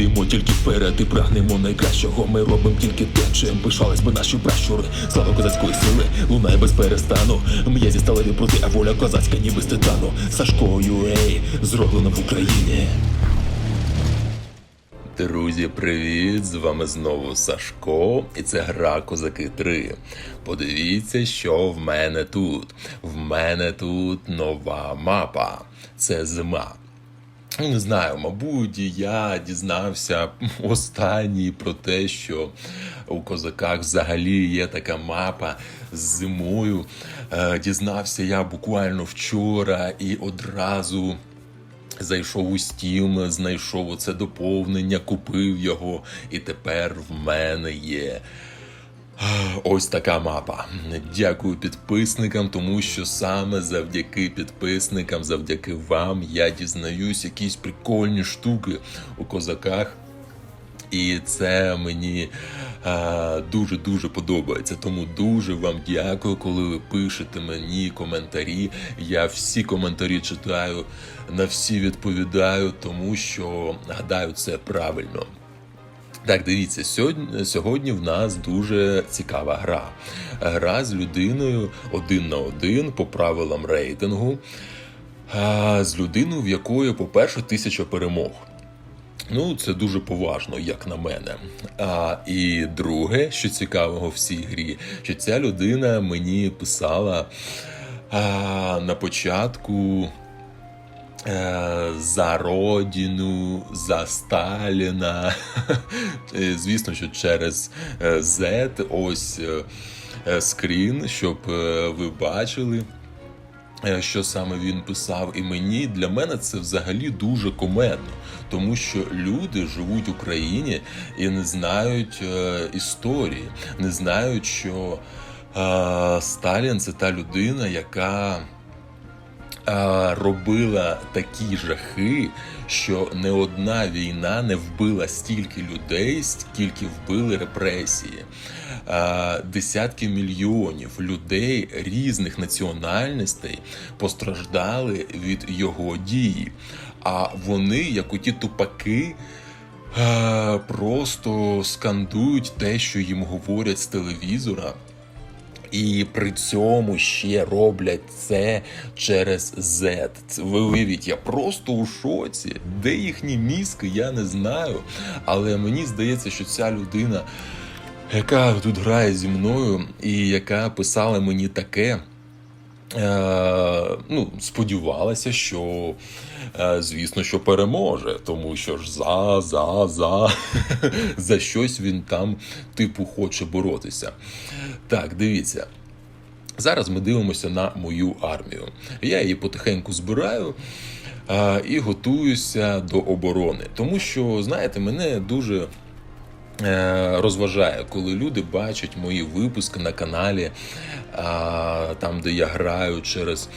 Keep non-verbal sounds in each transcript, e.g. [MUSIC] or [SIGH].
Йдемо тільки вперед і прагнемо найкращого. Ми робимо тільки те, чим пишались би наші пращури. Слава козацької сили, лунає без перестану. М'язі сталеві проти, а воля козацька, ніби з титану. Сашко Юей, зроблено в Україні. Друзі, привіт! З вами знову Сашко, і це гра Козаки 3. Подивіться, що в мене тут. В мене тут нова мапа. Це зима. Ну, Не знаю, мабуть, я дізнався останній про те, що у козаках взагалі є така мапа з зимою. Е, Дізнався я буквально вчора і одразу. Зайшов у Steam, знайшов оце доповнення, купив його, і тепер в мене є. Ось така мапа. Дякую підписникам, тому що саме завдяки підписникам, завдяки вам, я дізнаюсь якісь прикольні штуки у козаках. І це мені дуже дуже подобається. Тому дуже вам дякую, коли ви пишете мені коментарі. Я всі коментарі читаю, на всі відповідаю, тому що гадаю, це правильно. Так, дивіться, сьогодні, в нас дуже цікава гра. Гра з людиною один на один по правилам рейтингу. З людиною, в якої, по-перше, тисяча перемог. Ну, це дуже поважно, як на мене. А, І друге, що цікавого в цій грі, що ця людина мені писала а, на початку. Е, За родину, за Сталіна. Е, Звісно, що через Z ось е, е, скрін, щоб ви бачили, що саме він писав. І мені для мене це взагалі дуже комедно, тому що люди живуть в Україні і не знають історії, не знають, що Сталін це та людина, яка. Е, Робила такі жахи, що не одна війна не вбила стільки людей, скільки вбили репресії. Е, Десятки мільйонів людей різних національностей постраждали від його дії. А вони, як оті тупаки, е, просто скандують те, що їм говорять з телевізора. І при цьому ще роблять це через Z. Це ви уявіть, я просто у шоці. Де їхні мізки, я не знаю. Але мені здається, що ця людина, яка тут грає зі мною, і яка писала мені таке. Е, ну, сподівалася, що е, звісно, що переможе, тому що ж за, за, за, [LAUGHS] за щось він там, типу, хоче боротися. Так, дивіться. Зараз ми дивимося на мою армію. Я її потихеньку збираю е, і готуюся до оборони. Тому що, знаєте, мене дуже розважає, коли люди бачать мої випуски на каналі, там, де я граю через.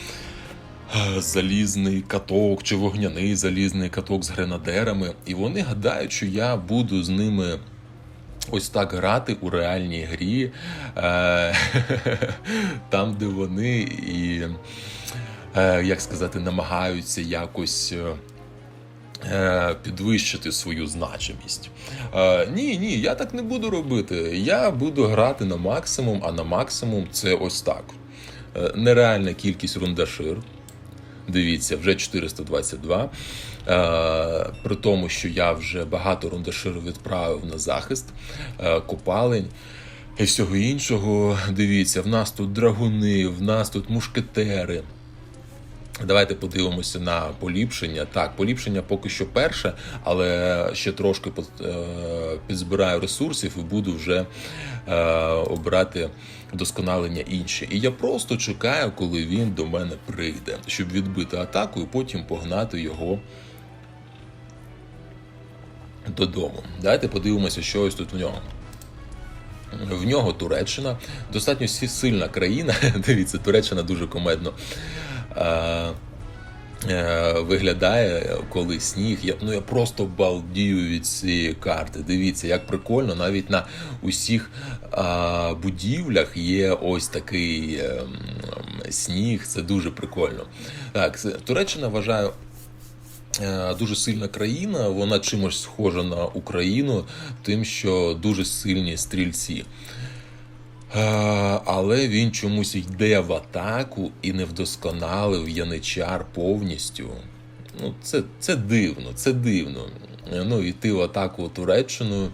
е, Залізний каток чи вогняний залізний каток з гренадерами, і вони гадають, що я буду з ними ось так грати у реальній грі, е, [LAUGHS] там, де вони і, е, як сказати, намагаються якось. Е, Підвищити свою значимість. Е, ні, ні, я так не буду робити. Я буду грати на максимум, а на максимум це ось так. Е, нереальна кількість рундашир. Дивіться, вже 422. Е, при тому, що я вже багато рундаширу відправив на захист, копалень і всього іншого. Дивіться, в нас тут драгуни, в нас тут мушкетери. Давайте подивимося на поліпшення. Так, поліпшення поки що перше, але ще трошки е, підзбираю ресурсів і буду вже е, обирати вдосконалення інші. І я просто чекаю, коли він до мене прийде, щоб відбити атаку і потім погнати його додому. Давайте подивимося, що ось тут в нього. В нього Туреччина, достатньо сильна країна. [LAUGHS] Дивіться, Туреччина дуже комедно виглядає, коли сніг. Я, ну, я просто балдію від цієї карти. Дивіться, як прикольно, навіть на усіх е, будівлях є ось такий е, м, сніг. Це дуже прикольно. Так, Туреччина вважаю е, дуже сильна країна, вона чимось схожа на Україну, тим, що дуже сильні стрільці. Е, Але він чомусь йде в атаку і не вдосконалив яничар повністю. Ну, це, це дивно, це дивно. Ну, йти в атаку Туреччину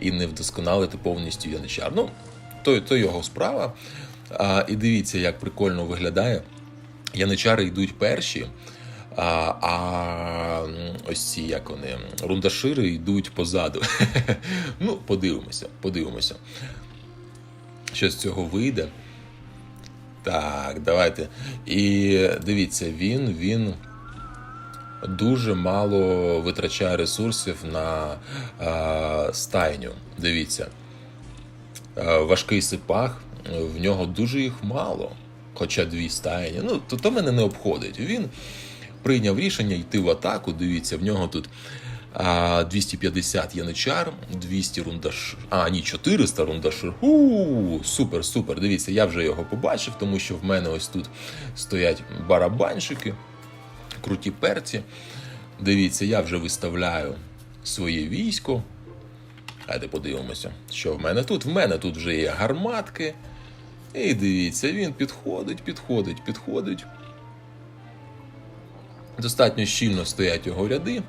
і не вдосконалити повністю яничар. Ну, то, то його справа. А, і дивіться, як прикольно виглядає. Яничари йдуть перші, а, а ось ці, як вони, рундашири йдуть позаду. [LAUGHS] ну, подивимося, подивимося. Що з цього вийде. Так, давайте. І дивіться, він, він дуже мало витрачає ресурсів на а, стайню. Дивіться. Е, важкий сипах, е, в нього дуже їх мало, хоча дві стайні. Ну, то, то мене не обходить. Він прийняв рішення йти в атаку. Дивіться, в нього тут 250 яничар, 200 рундашир. А, ні, 400 рундашир. У, супер, супер. Дивіться, я вже його побачив, тому що в мене ось тут стоять барабанщики, круті перці. Дивіться, я вже виставляю своє військо. Давайте подивимося, що в мене тут. В мене тут вже є гарматки. І дивіться, він підходить, підходить, підходить. Достатньо щільно стоять його ряди.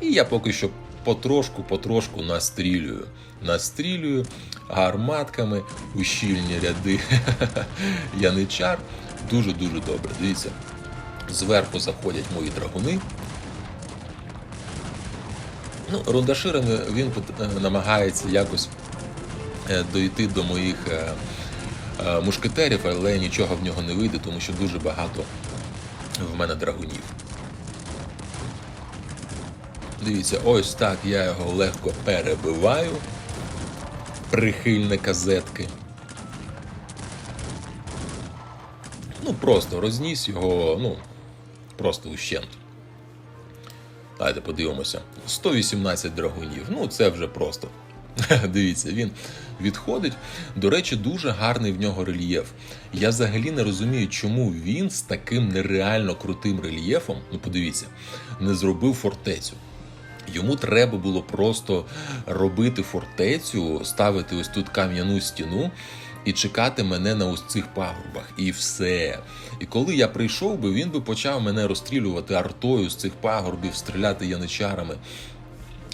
І я поки що потрошку-потрошку настрілюю. Настрілюю гарматками у щільні ряди [LAUGHS] яничар. Дуже-дуже добре. Дивіться, зверху заходять мої драгуни. Ну, рундаширами він е, намагається якось е, дойти до моїх е, мушкетерів, але нічого в нього не вийде, тому що дуже багато в мене драгунів. Дивіться, ось так я його легко перебиваю. Прихильника зетки. Ну, просто розніс його, ну, просто ущент. Давайте подивимося. 118 драгунів. Ну, це вже просто. [LAUGHS] Дивіться, він відходить. До речі, дуже гарний в нього рельєф. Я взагалі не розумію, чому він з таким нереально крутим рельєфом, ну подивіться, не зробив фортецю. Йому треба було просто робити фортецю, ставити ось тут кам'яну стіну і чекати мене на ось цих пагорбах. І все. І коли я прийшов би, він би почав мене розстрілювати артою з цих пагорбів, стріляти яничарами.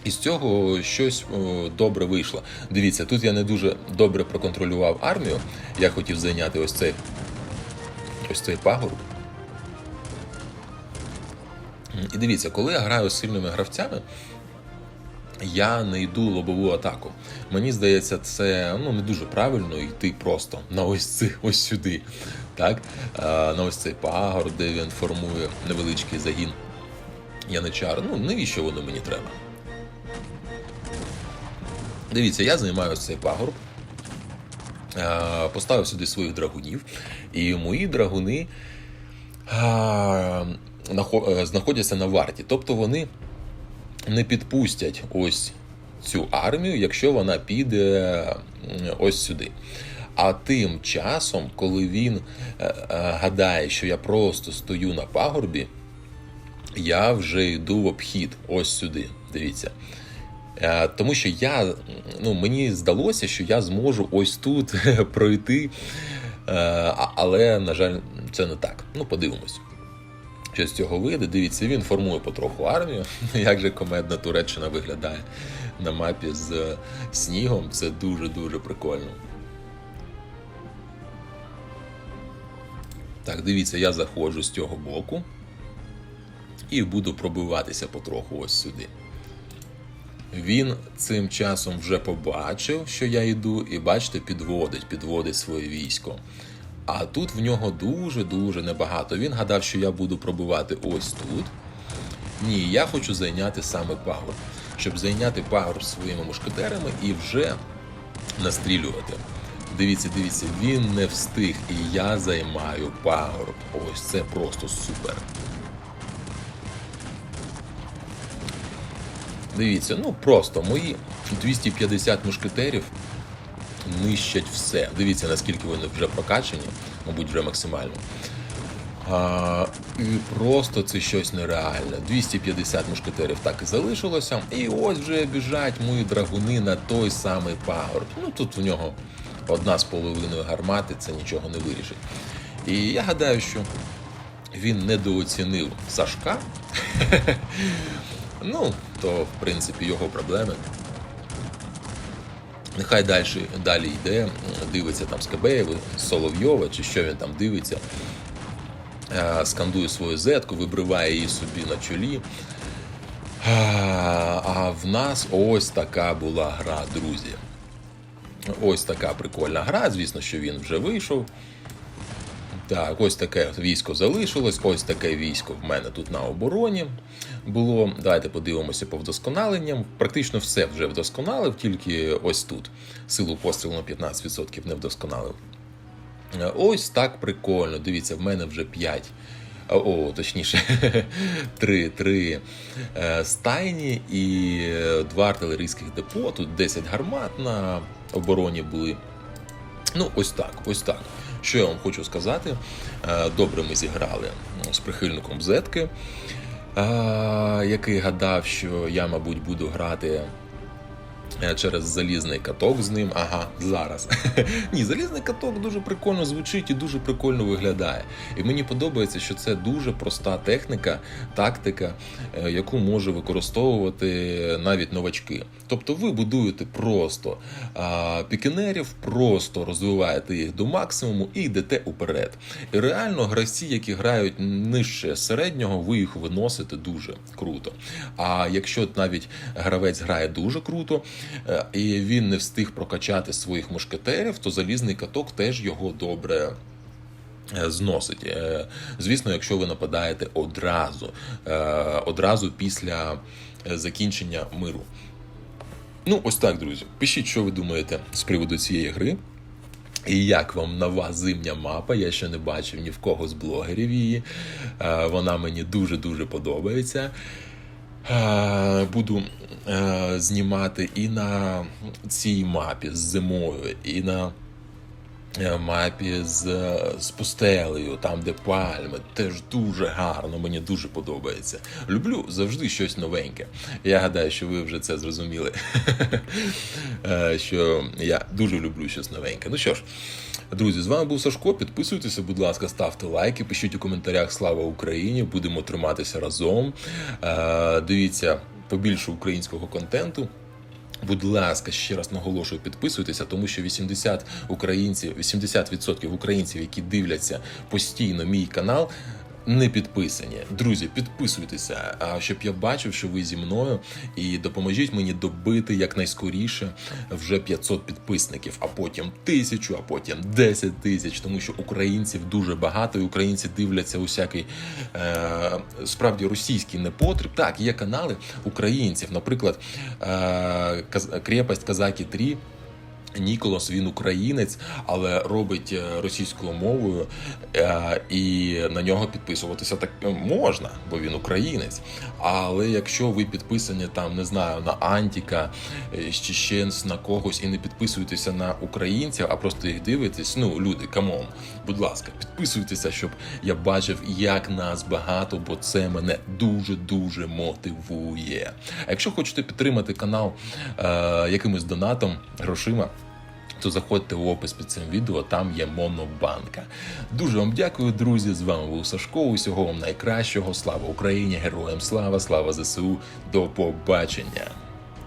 І з цього щось о, добре вийшло. Дивіться, тут я не дуже добре проконтролював армію. Я хотів зайняти ось цей, ось цей пагорб. І дивіться, коли я граю з сильними гравцями, я не йду лобову атаку. Мені здається, це ну, не дуже правильно йти просто на ось цих ось сюди. Так? А, на ось цей пагор, де він формує невеличкий загін яничар. Ну, навіщо воно мені треба? Дивіться, я займаю цей пагорб. Поставив сюди своїх драгунів, і мої драгуни е, знаходяться на варті. Тобто вони не підпустять ось цю армію, якщо вона піде ось сюди. А тим часом, коли він е, е, гадає, що я просто стою на пагорбі, я вже йду в обхід ось сюди. Дивіться. Е, Тому що я, ну, мені здалося, що я зможу ось тут [LAUGHS] пройти, Е, але, на жаль, це не так. Ну, подивимось. Що з цього вийде? Дивіться, він формує потроху армію. [LAUGHS] Як же комедна Туреччина виглядає на мапі з е, снігом. Це дуже-дуже прикольно. Так, дивіться, я заходжу з цього боку і буду пробиватися потроху ось сюди. Він цим часом вже побачив, що я йду, і бачите, підводить, підводить своє військо. А тут в нього дуже-дуже небагато. Він гадав, що я буду пробивати ось тут. Ні, я хочу зайняти саме пагорб, щоб зайняти пагорб своїми мушкетерами і вже настрілювати. Дивіться, дивіться, він не встиг, і я займаю пагорб. Ось це просто супер. Дивіться, ну просто мої 250 мушкетерів нищать все. Дивіться, наскільки вони вже прокачані, мабуть, вже максимально. А, і просто це щось нереальне. 250 мушкетерів так і залишилося. І ось вже біжать мої драгуни на той самий пагорб. Ну тут у нього одна з половиною гармати, це нічого не вирішить. І я гадаю, що він недооцінив Сашка. [LAUGHS] ну, то, в принципі, його проблеми. Нехай далі, далі йде, дивиться там Скабеєва, Соловйова, чи що він там дивиться, Е, скандує свою зетку, вибриває її собі на чолі. А, А в нас ось така була гра, друзі. Ось така прикольна гра. Звісно, що він вже вийшов. Так, ось таке військо залишилось, ось таке військо в мене тут на обороні було. Давайте подивимося по вдосконаленням. Практично все вже вдосконалив, тільки ось тут. Силу пострілу на 15% не вдосконалив. Ось так прикольно. Дивіться, в мене вже 5. О, точніше, [LAUGHS] 3, 3 е, стайні і два артилерійських депо. Тут 10 гармат на обороні були. Ну, ось так, ось так. Що я вам хочу сказати? Е, Добре ми зіграли з прихильником Зетки, е, який гадав, що я, мабуть, буду грати через залізний каток з ним. Ага, зараз. [LAUGHS] Ні, залізний каток дуже прикольно звучить і дуже прикольно виглядає. І мені подобається, що це дуже проста техніка, тактика, е, яку може використовувати навіть новачки. Тобто ви будуєте просто а, пікінерів, просто розвиваєте їх до максимуму і йдете уперед. І реально гравці, які грають нижче середнього, ви їх виносите дуже круто. А якщо навіть гравець грає дуже круто, е, і він не встиг прокачати своїх мушкетерів, то залізний каток теж його добре. е, Зносить. Е, Звісно, якщо ви нападаєте одразу, е, одразу після е, закінчення миру. Ну, ось так, друзі. Пишіть, що ви думаєте з приводу цієї гри. І як вам нова зимня мапа? Я ще не бачив ні в кого з блогерів її. Е, Вона мені дуже-дуже подобається. Е, Буду е, знімати і на цій мапі з зимою, і на мапі з, з пустелею, там, де пальми, теж дуже гарно, мені дуже подобається. Люблю завжди щось новеньке. Я гадаю, що ви вже це зрозуміли. [LAUGHS] Е, що я дуже люблю щось новеньке. Ну що ж, друзі, з вами був Сашко. Підписуйтеся, будь ласка, ставте лайки, пишіть у коментарях Слава Україні! Будемо триматися разом. Е, Дивіться побільше українського контенту. Будь ласка, ще раз наголошую, підписуйтеся, тому що 80 українців, 80% українців, які дивляться постійно мій канал, не підписані. Друзі, підписуйтеся, щоб я бачив, що ви зі мною, і допоможіть мені добити якнайскоріше вже 500 підписників, а потім тисячу, а потім 10 тисяч, тому що українців дуже багато, і українці дивляться усякий е, справді російський непотріб. Так, є канали українців, наприклад, е, крепость Казаки 3 Ніколас він українець, але робить е, російською мовою, е, і на нього підписуватися так е, можна, бо він українець. Але якщо ви підписані там, не знаю, на Антіка, е, з Чеченс, на когось і не підписуєтеся на українців, а просто їх дивитесь, ну люди, камон, будь ласка, підписуйтеся, щоб я бачив, як нас багато, бо це мене дуже дуже мотивує. А якщо хочете підтримати канал е, якимось донатом, грошима то заходьте в опис під цим відео, там є монобанка. Дуже вам дякую, друзі. З вами був Сашко. Усього вам найкращого. Слава Україні! Героям слава! Слава ЗСУ! До побачення!